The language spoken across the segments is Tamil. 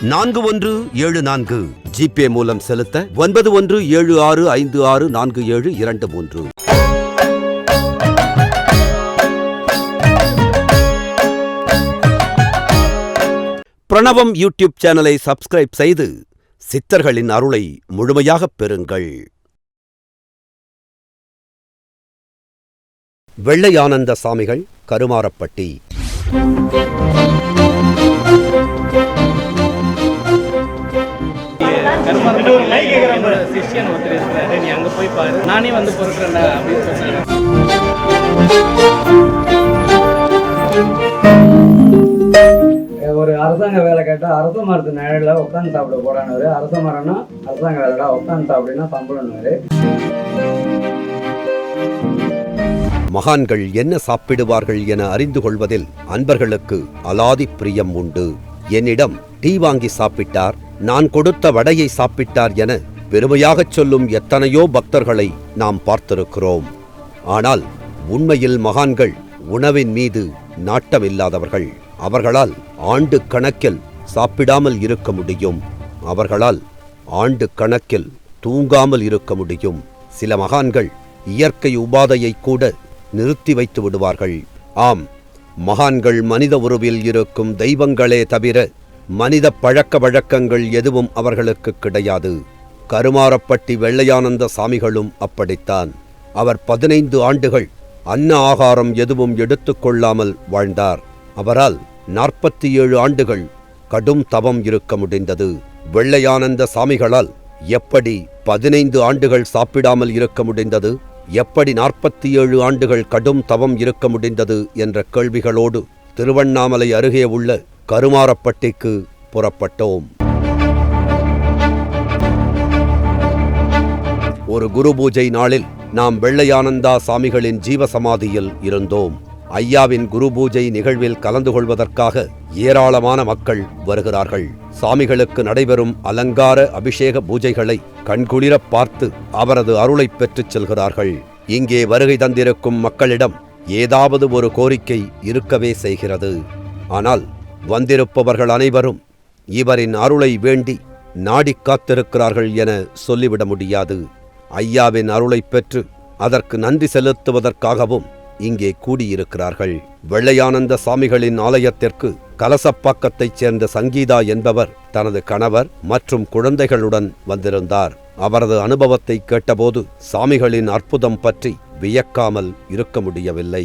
நான்கு ஒன்று ஏழு நான்கு. ஜிபே மூலம் செலுத்த ஒன்பது ஒன்று ஏழு ஆறு ஐந்து ஆறு நான்கு ஏழு இரண்டு மூன்று. பிரணவம் யூடியூப் சேனலை சப்ஸ்கிரைப் செய்து சித்தர்களின் அருளை முழுமையாகப் பெறுங்கள். வெள்ளையானந்த சாமிகள் கருமாரப்பட்டி. சிஷ்யன் ஒருத்தர் இருக்கிறாரு நீ அங்க போய் பாரு நானே வந்து பொறுக்கிறேன்டா அப்படின்னு சொன்னாங்க ஒரு அரசாங்க வேலை கேட்டால் அரச மரத்து நிழலில் உட்காந்து சாப்பிட போடான்னு அரச மரம்னா அரசாங்க வேலைடா உட்காந்து சாப்பிடுன்னா சம்பளம்னு. மகான்கள் என்ன சாப்பிடுவார்கள் என அறிந்து கொள்வதில் அன்பர்களுக்கு அலாதி பிரியம் உண்டு. என்னிடம் டீ வாங்கி சாப்பிட்டார் நான் கொடுத்த வடையை சாப்பிட்டார் என பெருமையாகச் சொல்லும் எத்தனையோ பக்தர்களை நாம் பார்த்திருக்கிறோம். ஆனால் உண்மையில் மகான்கள் உணவின் மீது நாட்டமில்லாதவர்கள். அவர்களால் ஆண்டு கணக்கில் சாப்பிடாமல் இருக்க முடியும். அவர்களால் ஆண்டு கணக்கில் தூங்காமல் இருக்க முடியும். சில மகான்கள் இயற்கை உபாதையை கூட நிறுத்தி வைத்து விடுவார்கள். ஆம் மகான்கள் மனித உருவில் இருக்கும் தெய்வங்களே தவிர மனித பழக்க வழக்கங்கள் எதுவும் அவர்களுக்கு கிடையாது. கருமாரப்பட்டி வெள்ளையானந்த சாமிகளும் அப்படித்தான். அவர் பதினைந்து ஆண்டுகள் அன்ன ஆகாரம் எதுவும் எடுத்துக்கொள்ளாமல் வாழ்ந்தார். அவரால் நாற்பத்தி ஏழு ஆண்டுகள் கடும் தவம் இருக்க முடிந்தது. வெள்ளையானந்த சாமிகளால் எப்படி பதினைந்து ஆண்டுகள் சாப்பிடாமல் இருக்க முடிந்தது? எப்படி நாற்பத்தி ஏழு ஆண்டுகள் கடும் தவம் இருக்க முடிந்தது? என்ற கேள்விகளோடு திருவண்ணாமலை அருகே உள்ள கருமாரப்பட்டிக்கு புறப்பட்டோம். ஒரு குரு பூஜை நாளில் நாம் வெள்ளையானந்தா சாமிகளின் ஜீவசமாதியில் இருந்தோம். ஐயாவின் குரு பூஜை நிகழ்வில் கலந்து கொள்வதற்காக ஏராளமான மக்கள் வருகிறார்கள். சாமிகளுக்கு நடைபெறும் அலங்கார அபிஷேக பூஜைகளை கண்குளிரப் பார்த்து அவரது அருளைப் பெற்றுச் செல்கிறார்கள். இங்கே வருகை தந்திருக்கும் மக்களிடம் ஏதாவது ஒரு கோரிக்கை இருக்கவே செய்கிறது. ஆனால் வந்திருப்பவர்கள் அனைவரும் இவரின் அருளை வேண்டி நாடி காத்திருக்கிறார்கள் என சொல்லிவிட முடியாது. ஐயாவின் அருளைப் பெற்று அதற்கு நன்றி செலுத்துவதற்காகவும் இங்கே கூடியிருக்கிறார்கள். வெள்ளையானந்த சாமிகளின் ஆலயத்திற்கு கலசப்பாக்கத்தைச் சேர்ந்த சங்கீதா என்பவர் தனது கணவர் மற்றும் குழந்தைகளுடன் வந்திருந்தார். அவரது அனுபவத்தை கேட்டபோது சாமிகளின் அற்புதம் பற்றி வியக்காமல் இருக்க முடியவில்லை.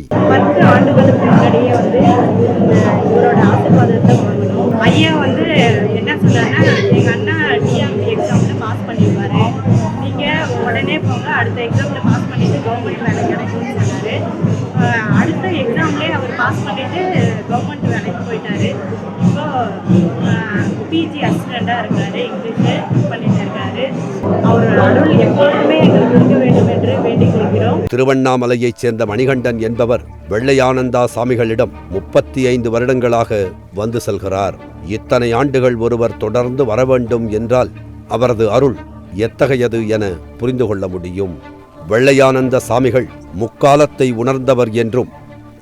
ஐயா வந்து என்ன சொன்னார்னா எங்க அண்ணா உடனே அடுத்த எக்ஸாமில் பாஸ் பண்ணிவிட்டு கவர்மெண்ட் வேலை கிடைக்கும்னு சொன்னார். அடுத்த எக்ஸாம்லேயே அவர் பாஸ் பண்ணிவிட்டு கவர்மெண்ட் வேலைக்கு போயிட்டார். இப்போது பிஜி அசிஸ்டண்ட்டாக இருக்கார் இங்கிலீஷு பண்ணிட்டு இருக்காரு. அவர் அருள் எப்பொழுதுமே எங்களுக்கு இருக்க வேண்டும் என்று வேண்டிக் கொள்கிறோம். திருவண்ணாமலையைச் சேர்ந்த மணிகண்டன் என்பவர் வெள்ளையானந்தா சாமிகளிடம் முப்பத்தி ஐந்து வருடங்களாக வந்து செல்கிறார். இத்தனை ஆண்டுகள் ஒருவர் தொடர்ந்து வர வேண்டும் என்றால் அவரது அருள் எத்தகையது என புரிந்து கொள்ள முடியும். வெள்ளையானந்த சாமிகள் முக்காலத்தை உணர்ந்தவர் என்றும்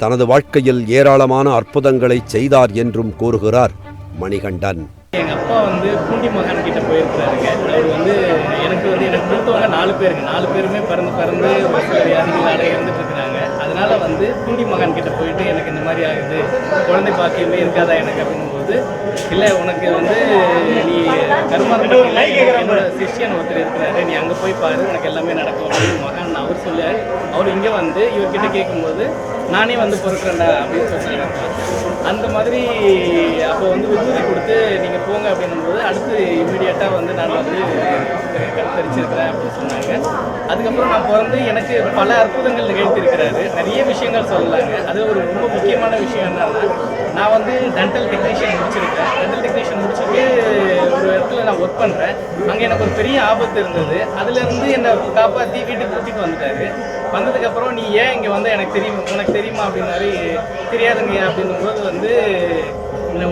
தனது வாழ்க்கையில் ஏராளமான அற்புதங்களை செய்தார் என்றும் கூறுகிறார் மணிகண்டன். எங்க அப்பா வந்து பூண்டி மகன் கிட்ட போயிருக்கிறாருங்க. அவர் வந்து எனக்கு வந்து எனக்கு மூத்தவங்க நாலு பேருங்க. நாலு பேருமே பிறந்து பிறந்து ஒரு சில வியாதிகளால இருந்துட்டு அதனால வந்து பூண்டி மகன் கிட்ட போயிட்டு எனக்கு இந்த மாதிரி ஆகுது. குழந்தை பாக்கியமே இருக்காதா எனக்கு அப்படிங்கும்போது இல்லை உனக்கு வந்து நீ கருமாரப்பட்டியில் என்னோட சிஷ்யன் ஒருத்தர் இருக்கிறாரு. நீ அங்கே போய் பாரு உனக்கு எல்லாமே நடக்கும். அப்படின்னு மகன் அவர் சொல்ல அவர் இங்கே வந்து இவர்கிட்ட கேட்கும்போது நானே வந்து பொறுக்கிறேன்டா அப்படின்னு சொன்னாங்க அந்த மாதிரி அப்போ வந்து விபூதி கொடுத்து நீங்கள் போங்க அப்படின்னும்போது அடுத்து இம்மிடியட்டாக வந்து நான் வந்து கருத்தரிச்சிருக்கிறேன் அப்படின்னு சொன்னாங்க. அதுக்கப்புறம் நான் பிறந்து எனக்கு பல அற்புதங்கள் நிகழ்த்திருக்கிறாரு நிறைய விஷயங்கள் சொல்லலாங்க அது ஒரு ரொம்ப முக்கியமான விஷயம் என்னன்னா நான் வந்து டென்டல் டெக்னீஷியன் முடிச்சிருக்கேன். டென்டல் டெக்னீஷியன் முடிச்சுட்டு ஒரு இடத்துல நான் ஒர்க் பண்ணுறேன் அங்கே எனக்கு ஒரு பெரிய ஆபத்து இருந்தது. அதுலேருந்து என்னை காப்பாற்றி வீட்டுக்கு கூட்டிகிட்டு வந்துட்டாரு. வந்ததுக்கப்புறம் நீ ஏன் இங்கே வந்து? எனக்கு தெரியும் உனக்கு தெரியுமா? அப்படின்னாரு தெரியாதுங்க அப்படின்னும்போது வந்து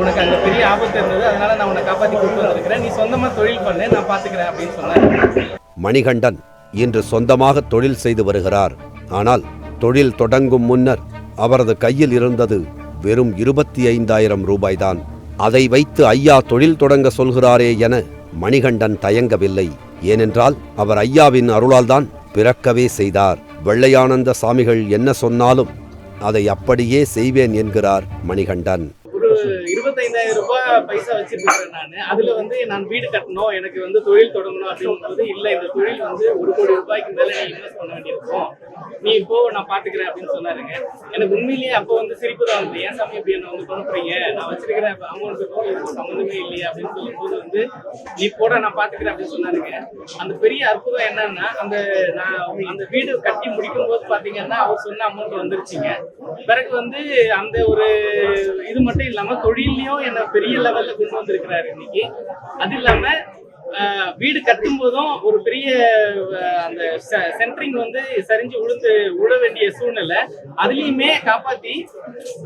உனக்கு அங்கே பெரிய ஆபத்து இருந்தது. அதனால நான் உன்னை காப்பாற்றி கூப்பிட்டு வந்திருக்கிறேன். நீ சொந்தமாக தொழில் பண்ணு. நான் பார்த்துக்கிறேன் அப்படின்னு சொன்னேன் மணிகண்டன் இன்று சொந்தமாக தொழில் செய்து வருகிறார். ஆனால் தொழில் தொடங்கும் முன்னர் அவரது கையில் இருந்தது வெறும் இருபத்தி ஐந்தாயிரம் ரூபாய்தான். அதை வைத்து ஐயா தொழில் தொடங்க சொல்கிறாரே என மணிகண்டன் தயங்கவில்லை. ஏனென்றால் அவர் ஐயாவின் அருளால்தான் பிறக்கவே செய்தார். வெள்ளையானந்த சாமிகள் என்ன சொன்னாலும் அதை அப்படியே செய்வேன் என்கிறார் மணிகண்டன். இருபத்தைந்தாயிரம் ரூபாய் பைசா வச்சிருக்கிறேன் நான். அதுல வந்து நான் வீடு கட்டணும் எனக்கு வந்து தொழில் தொடங்கணும் அப்படிங்கும்போது இல்ல. இந்த தொழில் வந்து ஒரு கோடி ரூபாய்க்கு மேல இன்வெஸ்ட் பண்ண வேண்டியிருக்கும். நீ இப்போ நான் பாத்துக்கிறேன் அப்படின்னு சொன்னாருங்க. எனக்கு உண்மையிலேயே அப்போ வந்து சிரிப்பு தான் வந்து ஏன் சாமி இப்படி என்ன வந்து பண்ணுறீங்க நான் வச்சிருக்கிற அமௌண்ட்டுக்கும் இதுக்கும் சம்மந்தமே இல்லையா அப்படின்னு சொல்லும்போது வந்து நீ போட நான் பாத்துக்கிறேன் அப்படின்னு சொன்னாருங்க. அந்த பெரிய அற்புதம் என்னன்னா அந்த நான் அந்த வீடு கட்டி முடிக்கும் போது பாத்தீங்கன்னா அவர் சொன்ன அமௌண்ட் வந்துருச்சுங்க. பிறகு வந்து அந்த ஒரு இது மட்டும் இல்லாம தொழிலையும் என்ன பெரிய லெவல்ல கொண்டு வந்திருக்கிறாரு இன்னைக்கு. அது இல்லாம வீடு கட்டும் போதும் ஒரு பெரிய அந்த சென்ட்ரிங் வந்து சரிஞ்சு உழுந்து உழ வேண்டிய சூழ்நிலை. அதுலயுமே காப்பாத்தி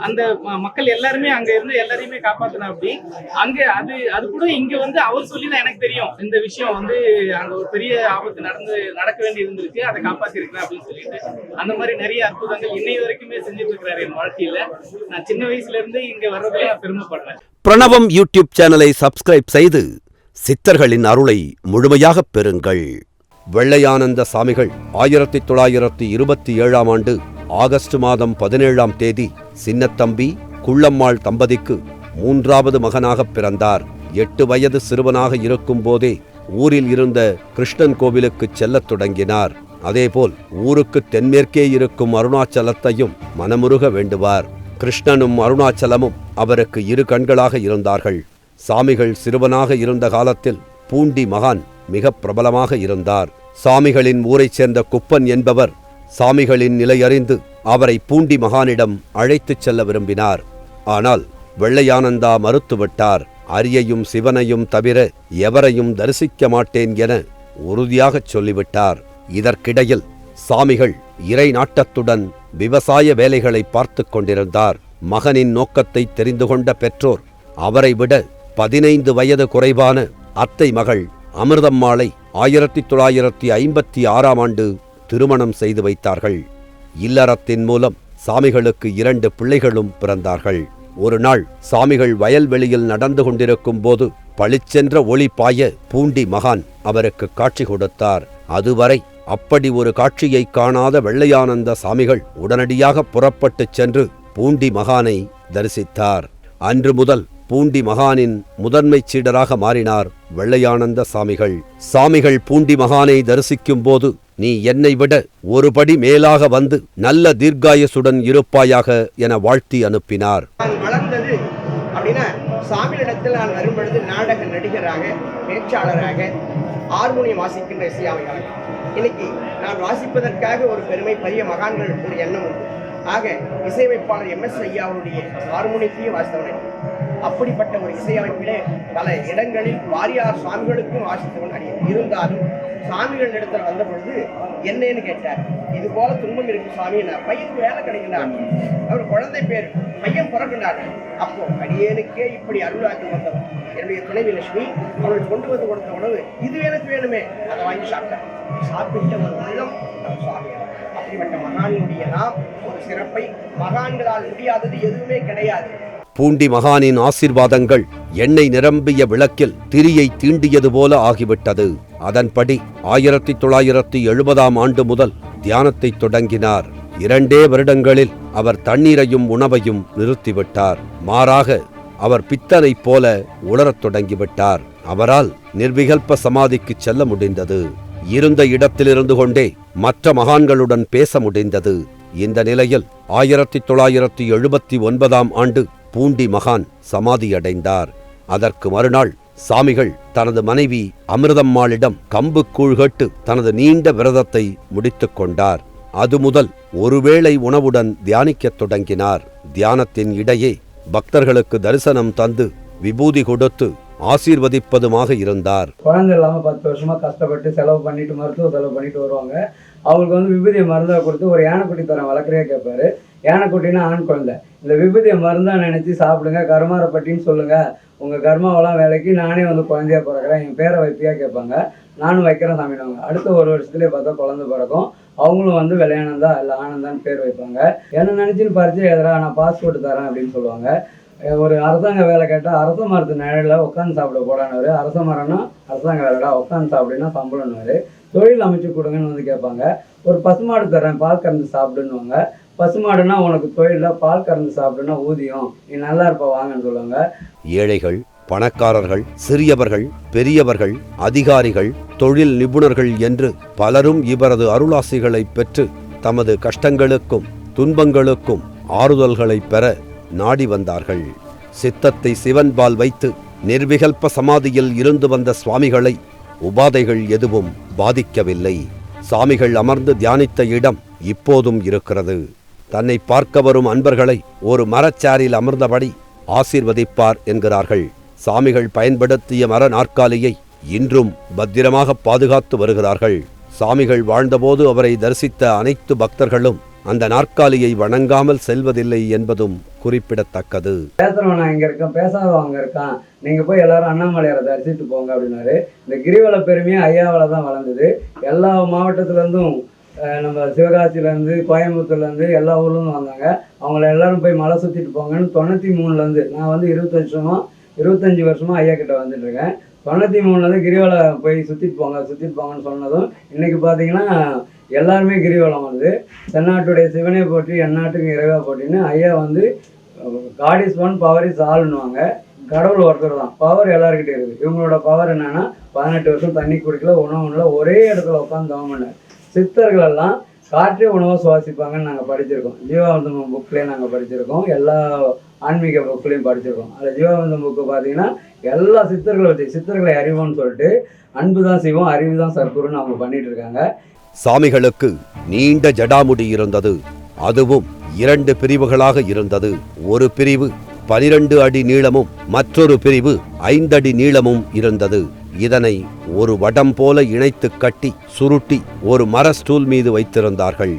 அந்த மக்கள் எல்லாருமே அங்க இருந்து எல்லாரையுமே காப்பாத்தினா அப்படி அங்க அது அது கூட இங்க வந்து அவர் சொல்லி தான் எனக்கு தெரியும் இந்த விஷயம் வந்து அங்க ஒரு பெரிய ஆபத்து நடந்து நடக்க வேண்டி இருந்திருக்கு அதை காப்பாத்தி இருக்கிறேன் அப்படின்னு சொல்லிட்டு. அந்த மாதிரி நிறைய அற்புதங்கள் இன்னை வரைக்குமே செஞ்சுட்டு இருக்கிறாரு என் வாழ்க்கையில. நான் சின்ன வயசுல இருந்து இங்க வர்றதுல நான் பெருமைப்படுறேன். பிரணவம் யூடியூப் சேனலை சப்ஸ்கிரைப் செய்து சித்தர்களின் அருளை முழுமையாகப் பெறுங்கள். வெள்ளையானந்த சாமிகள் ஆயிரத்தி தொள்ளாயிரத்தி இருபத்தி ஏழாம் ஆண்டு ஆகஸ்ட் மாதம் பதினேழாம் தேதி சின்னத்தம்பி குள்ளம்மாள் தம்பதிக்கு மூன்றாவது மகனாகப் பிறந்தார். எட்டு வயது சிறுவனாக இருக்கும் போதே ஊரில் இருந்த கிருஷ்ணன் கோவிலுக்குச் செல்லத் தொடங்கினார். அதேபோல் ஊருக்கு தென்மேற்கே இருக்கும் அருணாச்சலத்தையும் மனமுருக வேண்டுவார். கிருஷ்ணனும் அருணாச்சலமும் அவருக்கு இரு கண்களாக இருந்தார்கள். சாமிகள் சிறுவனாக இருந்த காலத்தில் பூண்டி மகான் மிக பிரபலமாக இருந்தார். சாமிகளின் ஊரைச் சேர்ந்த குப்பன் என்பவர் சாமிகளின் நிலையறிந்து அவரை பூண்டி மகானிடம் அழைத்துச் செல்ல விரும்பினார். ஆனால் வெள்ளையானந்தா மறுத்துவிட்டார். அரியையும் சிவனையும் தவிர எவரையும் தரிசிக்க மாட்டேன் என உறுதியாகச் சொல்லிவிட்டார். இதற்கிடையில் சாமிகள் இறை நாட்டத்துடன் விவசாய வேலைகளை பார்த்து கொண்டிருந்தார். மகனின் நோக்கத்தை தெரிந்து கொண்ட பெற்றோர் அவரை விட பதினைந்து வயது குறைவான அத்தை மகள் அமிர்தம்மாளை ஆயிரத்தி தொள்ளாயிரத்தி ஐம்பத்தி ஆறாம் ஆண்டு திருமணம் செய்து வைத்தார்கள். இல்லறத்தின் மூலம் சாமிகளுக்கு இரண்டு பிள்ளைகளும் பிறந்தார்கள். ஒரு நாள் சாமிகள் வயல்வெளியில் நடந்து கொண்டிருக்கும் போது பளிச்சென்ற ஒளி பாய பூண்டி மகான் அவருக்கு காட்சி கொடுத்தார். அதுவரை அப்படி ஒரு காட்சியை காணாத வெள்ளையானந்த சாமிகள் உடனடியாக புறப்பட்டுச் சென்று பூண்டி மகானை தரிசித்தார். அன்று முதல் பூண்டி மகானின் முதன்மைச் சீடராக மாறினார் வெள்ளையானந்த சாமிகள். சாமிகள் பூண்டி மகானை தரிசிக்கும் போது நீ என்னை விட ஒருபடி மேலாக வந்து நல்ல தீர்க்காயசுடன் இருப்பாயாக என வாழ்த்தி அனுப்பினார். வளர்ந்தது அப்படின்னா சாமியிடத்தில் நான் வரும்பொழுது நாடக நடிகராக பேச்சாளராக ஹார்மோனியம் வாசிக்கின்ற இசையாமையாளர் இன்னைக்கு நான் வாசிப்பதற்காக ஒரு பெருமை பெரிய மகான்கள் ஒரு எண்ணம் உண்டு. ஆக இசையமைப்பாளர் எம். எஸ். ஐயாவுடைய ஹார்மோனியத்தையும் வாசித்தவன். அப்படிப்பட்ட ஒரு இசையமைப்பிலே பல இடங்களில் வாரியார் சாமிகளுக்கும் ஆசித்தவன் அடியேன். இருந்தாலும் சாமிகள் இடத்துல வந்த பொழுது என்னன்னு கேட்டார். இது போல துன்பம் இருக்கு சாமி நான் பையனுக்கு வேலை கிடைக்கிறார் அவர் குழந்தை பேர் பையன் பிறக்கின்றார் அப்போ அடியேனுக்கே இப்படி அருளாக்கி வந்தவர் என்னுடைய துணைவி லட்சுமி அவர்கள் கொண்டு வந்து கொடுத்த உணவு இது எனக்கு வேணுமே அதை வாங்கி சாப்பிட்டேன் சாப்பிட்ட ஒரு உள்ளம் நம் சுவாமி அப்படிப்பட்ட மகானுடைய நாம் ஒரு சிறப்பை மகான்களால் முடியாதது எதுவுமே கிடையாது. பூண்டி மகானின் ஆசிர்வாதங்கள் எண்ணெய் நிரம்பிய விளக்கில் திரியை தீண்டியது போல ஆகிவிட்டது. அதன்படி ஆயிரத்தி தொள்ளாயிரத்தி எழுபதாம் ஆண்டு முதல் தியானத்தை தொடங்கினார். இரண்டே வருடங்களில் அவர் தண்ணீரையும் உணவையும் நிறுத்திவிட்டார். மாறாக அவர் பித்தனைப் போல உலரத் தொடங்கிவிட்டார். அவரால் நிர்விகல்ப சமாதிக்கு செல்ல முடிந்தது. இருந்த இடத்திலிருந்து கொண்டே மற்ற மகான்களுடன் பேச முடிந்தது. இந்த நிலையில் ஆயிரத்தி தொள்ளாயிரத்தி எழுபத்தி ஒன்பதாம் ஆண்டு பூண்டி மகான் சமாதியடைந்தார். அதற்கு மறுநாள் சாமிகள் தனது மனைவி அமிர்தம்மாளிடம் கம்பு கூழ்கட்டு தனது நீண்ட விரதத்தை முடித்துக் கொண்டார். அது முதல் ஒருவேளை உணவுடன் தியானிக்கத் தொடங்கினார். தியானத்தின் இடையே பக்தர்களுக்கு தரிசனம் தந்து விபூதி கொடுத்து ஆசீர்வதிப்பதுமாக இருந்தார். குழந்தை இல்லாம பத்து வருஷமா கஷ்டப்பட்டு செலவு பண்ணிட்டு மருத்துவ செலவு பண்ணிட்டு வருவாங்க. அவங்களுக்கு வந்து விபூதியை மருந்தாக கொடுத்து ஒரு யானைக்குட்டி தரேன் வளர்க்குறே கேட்பாரு. யானைக்குட்டினா ஆண் குழந்தை. இந்த விபூதியை மருந்தாக நினச்சி சாப்பிடுங்க கருமாரப்பட்டின்னு சொல்லுங்கள் உங்கள் கர்மாவெல்லாம் வேலைக்கு நானே வந்து குழந்தையா பிறக்கிறேன் என் பேரை வைப்பியா கேட்பாங்க. நானும் வைக்கிறேன் சாமிடுவாங்க அடுத்த ஒரு வருஷத்துலேயே பார்த்தா குழந்தை பிறக்கும். அவங்களும் வந்து விளையானந்தா இல்லை ஆனந்தான்னு பேர் வைப்பாங்க. என்ன நினச்சின்னு பறிச்சு எதிரா நான் பாஸ்போர்ட் தரேன் அப்படின்னு சொல்லுவாங்க. ஒரு அரசாங்க வேலை கேட்டால் அரச மரத்து நிழலில் உட்காந்து சாப்பிட போடான்னு அரச மரம்னா அரசாங்க வேலைடா உட்காந்து சாப்பிடுன்னா சம்பளம்னு தொழில் அமைச்சு கொடுங்கன்னு வந்து கேட்பாங்க. ஒரு பசுமாடு தரேன் பால் கறந்து சாப்பிடுன்னுவாங்க. பசுமாடுனா உனக்கு தொழிலில் பால் கறந்து சாப்பிடுன்னா ஊதியம். நீ நல்லா இருப்ப வாங்கன்னு சொல்லுவாங்க. ஏழைகள் பணக்காரர்கள் சிறியவர்கள் பெரியவர்கள் அதிகாரிகள் தொழில் நிபுணர்கள் என்று பலரும் இவரது அருளாசிகளை பெற்று தமது கஷ்டங்களுக்கும் துன்பங்களுக்கும் ஆறுதல்களை பெற நாடி வந்தார்கள். சித்தத்தை சிவன்பால் வைத்து நிர்விகல்ப சமாதியில் இருந்து வந்த சுவாமிகளை உபாதைகள் எதுவும் பாதிக்கவில்லை. சாமிகள் அமர்ந்து தியானித்த இடம் இப்போதும் இருக்கிறது. தன்னை பார்க்க வரும் அன்பர்களை ஒரு மரச்சாரில் அமர்ந்தபடி ஆசீர்வதிப்பார் என்கிறார்கள். சாமிகள் பயன்படுத்திய மர நாற்காலியை இன்றும் பத்திரமாக பாதுகாத்து வருகிறார்கள். சாமிகள் வாழ்ந்தபோது அவரை தரிசித்த அனைத்து பக்தர்களும் அந்த நாற்காலியை வணங்காமல் செல்வதில்லை என்பதும் குறிப்பிடத்தக்கது. பேசுறவன் நான் இங்க இருக்கேன் பேசாதவன் அங்க இருக்கான். நீங்க போய் எல்லாரும் அண்ணாமலையாரை தரிசிட்டு போங்க அப்படின்னாரு. இந்த கிரிவல பெருமையே ஐயாவில தான் வளர்ந்தது. எல்லா மாவட்டத்துல இருந்தும் நம்ம சிவகாசியில கோயம்புத்தூர்லேருந்து எல்லா ஊர்லேருந்து வந்தாங்க. அவங்கள எல்லாரும் போய் மலை சுற்றிட்டு போங்கன்னு தொண்ணூற்றி மூணுலேருந்து நான் வந்து இருபத்தஞ்சு வருஷமா இருபத்தஞ்சி வருஷமா ஐயா கிட்ட வந்துட்டுருக்கேன் தொண்ணூற்றி மூணுலேருந்து கிரிவலம் போய் சுற்றிட்டு போங்க சுற்றிட்டு போங்கன்னு சொன்னதும் இன்றைக்கி பார்த்தீங்கன்னா எல்லாருமே கிரிவலம் வந்து தென்னாட்டுடைய சிவனை போற்றி எந்நாட்டுக்கு இறைவா போட்டின்னு ஐயா வந்து God is one power is ஆள்னுவாங்க கடவுள் ஒருத்தர் தான். பவர் எல்லாருக்கிட்டே இருக்குது. இவங்களோட பவர் என்னன்னா பதினெட்டு வருஷம் தண்ணி குடிக்கல உணவு ஒரே இடத்துல உட்காந்து தவம் பண்ண சித்தர்கள் எல்லாம் காற்றே உணவை சுவாசிப்பாங்கன்னு நாங்கள் படிச்சிருக்கோம். ஜீவானந்தம் புக்லேயே நாங்கள் படிச்சிருக்கோம். எல்லா ஆன்மீக புக்லேயும் படிச்சிருக்கோம். அதில் ஜீவானந்தம் புக்கு பார்த்தீங்கன்னா எல்லா சித்தர்களை வச்சு சித்தர்களை அறிவோம்னு சொல்லிட்டு அன்பு தான் செய்வோம் அறிவு தான் சர்க்குருன்னு அவங்க பண்ணிட்டு இருக்காங்க. சாமிகளுக்கு நீண்ட ஜடாமுடி இருந்தது. அதுவும் இரண்டு பிரிவுகளாக இருந்தது. ஒரு பிரிவு பனிரெண்டு அடி நீளமும் மற்றொரு பிரிவு ஐந்தடி நீளமும் இருந்தது. இதனை ஒரு வடம் போல இணைத்து கட்டி சுருட்டி ஒரு மர ஸ்டூல் மீது வைத்திருந்தார்கள்.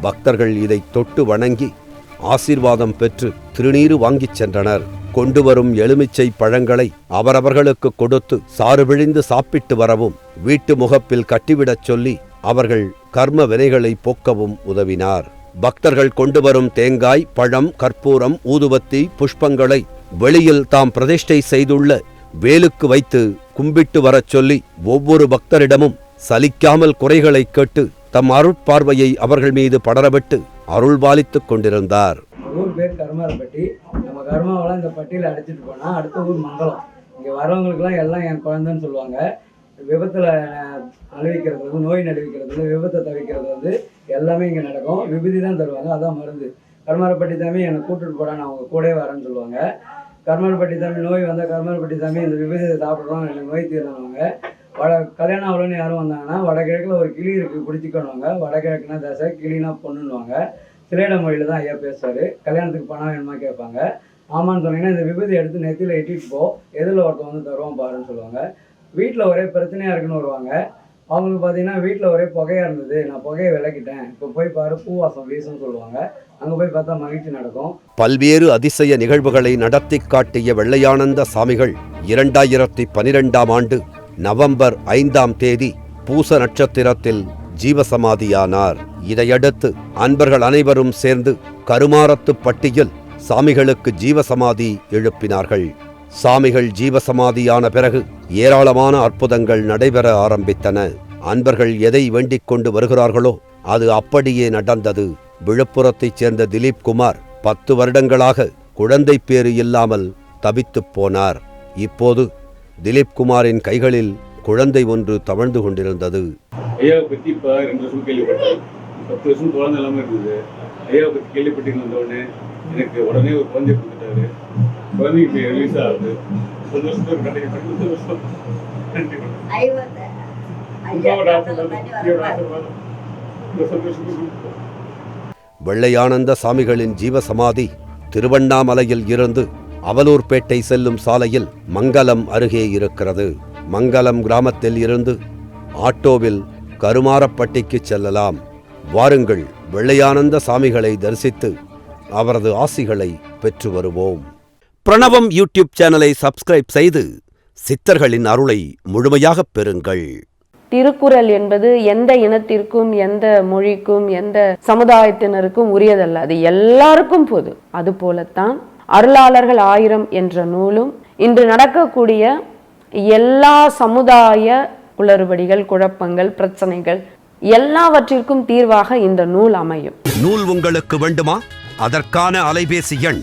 பக்தர்கள் இதை தொட்டு வணங்கி ஆசீர்வாதம் பெற்று திருநீறு வாங்கிச் சென்றனர். கொண்டு வரும் எலுமிச்சை பழங்களை அவரவர்களுக்கு கொடுத்து சாறு விழிந்து சாப்பிட்டு வரவும் வீட்டு முகப்பில் கட்டிவிடச் சொல்லி அவர்கள் கர்ம வினைகளை போக்கவும் உதவினார். பக்தர்கள் கொண்டு வரும் தேங்காய் பழம் கற்பூரம் ஊதுவத்தி புஷ்பங்களை வெளியில் தாம் பிரதிஷ்டை செய்துள்ள வேலுக்கு வைத்து கும்பிட்டு வரச் சொல்லி ஒவ்வொரு பக்தரிடமும் சலிக்காமல் குறைகளைக் கேட்டு தம் அருட்பார்வையை அவர்கள் மீது படரவிட்டு அருள்பாலித்துக் கொண்டிருந்தார். ஊர் பேர் கருமாரப்பட்டி. நம்ம கருமாவெல்லாம் இந்த பட்டியில் அடிச்சிட்டு போனால் அடுத்த ஊர் மங்களம். இங்கே வரவங்களுக்குலாம் எல்லாம் என் குழந்தைன்னு சொல்லுவாங்க. விபத்தில் அஹ், வந்து நோய் நடுவிக்கிறது வந்து விபத்தை தவிக்கிறது வந்து எல்லாமே இங்கே நடக்கும். விபூதி தான் தருவாங்க அதான் மருந்து. கருமாரப்பட்டி தாமி என்னை கூட்டிட்டு போடா நான் அவங்க கூடவே வரேன்னு சொல்லுவாங்க. கருமாரப்பட்டி தாமி நோய் வந்தால் கருமாரப்பட்டி சாமி இந்த விபத்தை சாப்பிட்றோம் எனக்கு நோய் தீரணுவாங்க வட கல்யாணம் ஆகலன்னு யாரும் வந்தாங்கன்னா வடகிழக்கில் ஒரு கிளி இருக்கு பிடிச்சிக்கணுவாங்க. வடகிழக்குனா தசை கிளினா பொண்ணுன்னுவாங்க. சிலேட மொழியில தான் ஐயா பேசுவார் கல்யாணத்துக்கு பணம் வேணுமா கேட்பாங்க. ஆமான்னு சொன்னீங்கன்னா இந்த விபூதி எடுத்து நெத்தியில் எட்டிட்டு போ. எதில் ஒருத்தன் வந்து தருவோம் பாருன்னு சொல்லுவாங்க. வீட்டில் ஒரே பிரச்சனையாக இருக்குன்னு வருவாங்க. அவங்களுக்கு பார்த்தீங்கன்னா வீட்டில் ஒரே புகையாக இருந்தது. நான் புகையை விளக்கிட்டேன். இப்போ போய் பாரு பூவாசம் வீசுன்னு சொல்லுவாங்க. அங்கே போய் பார்த்தா மகிழ்ச்சி நடக்கும். பல்வேறு அதிசய நிகழ்வுகளை நடத்தி காட்டிய வெள்ளையானந்த சாமிகள் இரண்டாயிரத்தி பனிரெண்டாம் ஆண்டு நவம்பர் ஐந்தாம் தேதி பூச நட்சத்திரத்தில் ஜீவசமாதியானார். இதையடுத்து அன்பர்கள் அனைவரும் சேர்ந்து கருமாரத்து பட்டியில் சாமிகளுக்கு ஜீவசமாதி எழுப்பினார்கள். சாமிகள் ஜீவசமாதியான பிறகு ஏராளமான அற்புதங்கள் நடைபெற ஆரம்பித்தன. அன்பர்கள் எதை வேண்டிக் கொண்டு வருகிறார்களோ அது அப்படியே நடந்தது. விழுப்புரத்தைச் சேர்ந்த திலீப் குமார் பத்து வருடங்களாக குழந்தை பேறு இல்லாமல் தவித்துப் போனார். இப்போது திலீப் குமாரின் கைகளில் குழந்தை ஒன்று தவழ்ந்து கொண்டிருந்தது. ஐயாவை பற்றி இப்போ ரெண்டு வருஷம் கேள்விப்பட்டேன். பத்து வருஷம் குழந்தை இல்லாமல் இருந்தது. ஐயாவை பற்றி கேள்விப்பட்டு எனக்கு உடனே ஒரு குழந்தை கொடுத்துட்டாரு குழந்தைக்கு ரிலீஸ் ஆகுது. கண்டிப்பாக வெள்ளையானந்த சாமிகளின் ஜீவசமாதி திருவண்ணாமலையில் இருந்து அவலூர்பேட்டை செல்லும் சாலையில் மங்கலம் அருகே இருக்கிறது. மங்கலம் கிராமத்தில் இருந்து ஆட்டோவில் கருமாரப்பட்டிக்கு செல்லலாம். வாருங்கள் வெள்ளையானந்த சாமிகளை தரிசித்து அவரது ஆசிகளை பெற்று வருவோம். பிரணவம் யூடியூப் சேனலை சப்ஸ்கிரைப் செய்து சித்தர்களின் அருளை முழுமையாகப் பெறுங்கள். திருக்குறள் என்பது எந்த இனத்திற்கும் எந்த மொழிக்கும் எந்த சமுதாயத்தினருக்கும் உரியதல்ல. அது எல்லாருக்கும் பொது. அது போலத்தான் அருளாளர்கள் ஆயிரம் என்ற நூலும் இன்று நடக்கக்கூடிய எல்லா சமுதாய குளறுபடிகள் குழப்பங்கள் பிரச்சனைகள் எல்லாவற்றிற்கும் தீர்வாக இந்த நூல் அமையும். நூல் உங்களுக்கு வேண்டுமா? அதற்கான அலைபேசி எண்